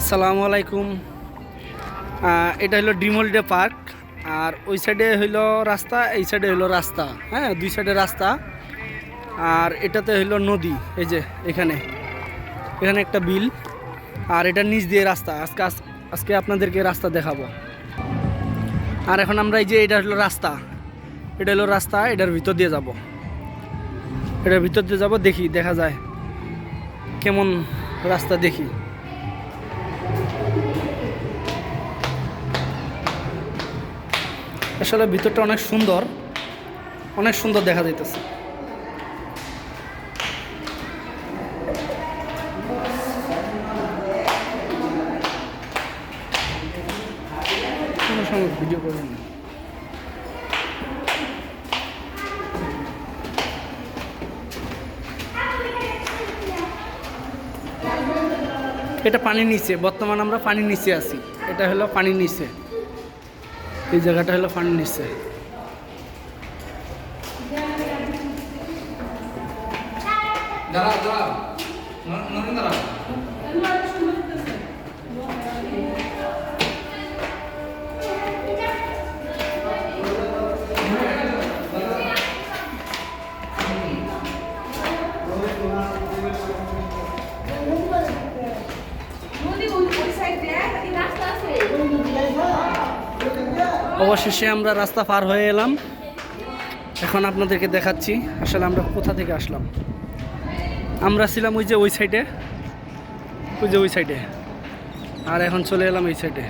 সালামু আলাইকুম। এটা হলো ড্রিম হলিডে পার্ক। আর ওই সাইডে হইল রাস্তা, এই সাইডে হইল রাস্তা। হ্যাঁ দুই সাইডে রাস্তা। আর এটাতে হইল নদী, এই যে এখানে। এখানে একটা বিল। আর এটার নিচ দিয়ে রাস্তা। আজকে আজ- আজকে আপনাদেরকে রাস্তা দেখাবো। আর এখন আমরা এই যে, এটা হলো রাস্তা। এটা হলো রাস্তা, এটার ভিতর দিয়ে যাব। এটার ভিতর দিয়ে যাব, দেখি, দেখা যায়। কেমন রাস্তা দেখি। আসলে ভিতরটা অনেক সুন্দর। অনেক সুন্দর দেখা যাইতেছে। এটা পানির নিচে, বর্তমান আমরা পানির নিচে আছি। এটা হলো পানির নিচে। এই জায়গাটা হলো ফান্ড নিচ্ছে। দাঁড়াও দাঁড়াও। দাঁড়াও। অবশেষে আমরা রাস্তা পার হয়ে এলাম। এখন আপনাদেরকে দেখাচ্ছি আসলে আমরা কোথা থেকে আসলাম। আমরা ছিলাম ওই যে ওই সাইডে ওই যে ওই সাইডে আর এখন চলে এলাম এই সাইডে